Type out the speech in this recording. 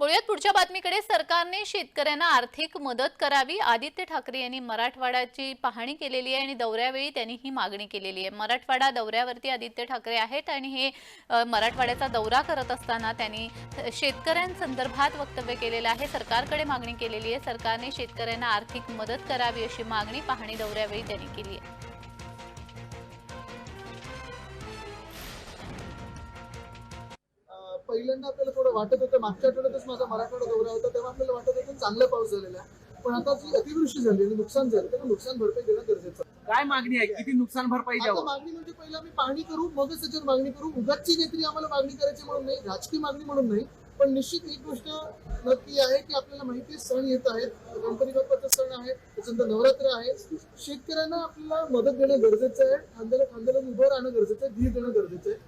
बोलूयात पुढच्या बातमीकडे सरकारने शेतकऱ्यांना आर्थिक मदत करावी. आदित्य ठाकरे यांनी मराठवाड्याची पाहणी केलेली आहे आणि दौऱ्यावेळी त्यांनी ही मागणी केलेली आहे. मराठवाडा दौऱ्यावरती आदित्य ठाकरे आहेत आणि हे मराठवाड्याचा दौरा करत असताना त्यांनी शेतकऱ्यांसंदर्भात वक्तव्य केलेलं आहे. सरकारकडे मागणी केलेली आहे. सरकारने शेतकऱ्यांना आर्थिक मदत करावी अशी मागणी पाहणी दौऱ्यावेळी त्यांनी केली आहे. पहिल्यांदा आपल्याला थोडं वाटत होतं मागच्या आठवड्यातच माझा मराठवाडा दौरा होता तेव्हा आपल्याला वाटत होतं चांगला पाऊस झालेला आहे. पण आता जी अतिवृष्टी झाली आणि नुकसान झालं त्याला नुकसान भरपाई देणं गरजेचं आहे. काय मागणी आहे? किती नुकसान भरपाई आता द्यावं? मागणी म्हणजे पहिला आम्ही पाहणी करू मगच त्याच्यावर मागणी करू. उगाचची काहीतरी आम्हाला मागणी करायची म्हणून नाही राजकीय मागणी म्हणून नाही. पण निश्चित एक गोष्ट नक्की आहे की आपल्याला माहिती आहे सण येत आहेत. गणपती बाप्पाचा सण आहे त्याच्यानंतर नवरात्र आहे. शेतकऱ्यांना आपल्याला मदत देणं गरजेचं आहे. खांद्याला खांद्याला उभं राहणं गरजेचं आहे धीर देणं गरजेचं आहे.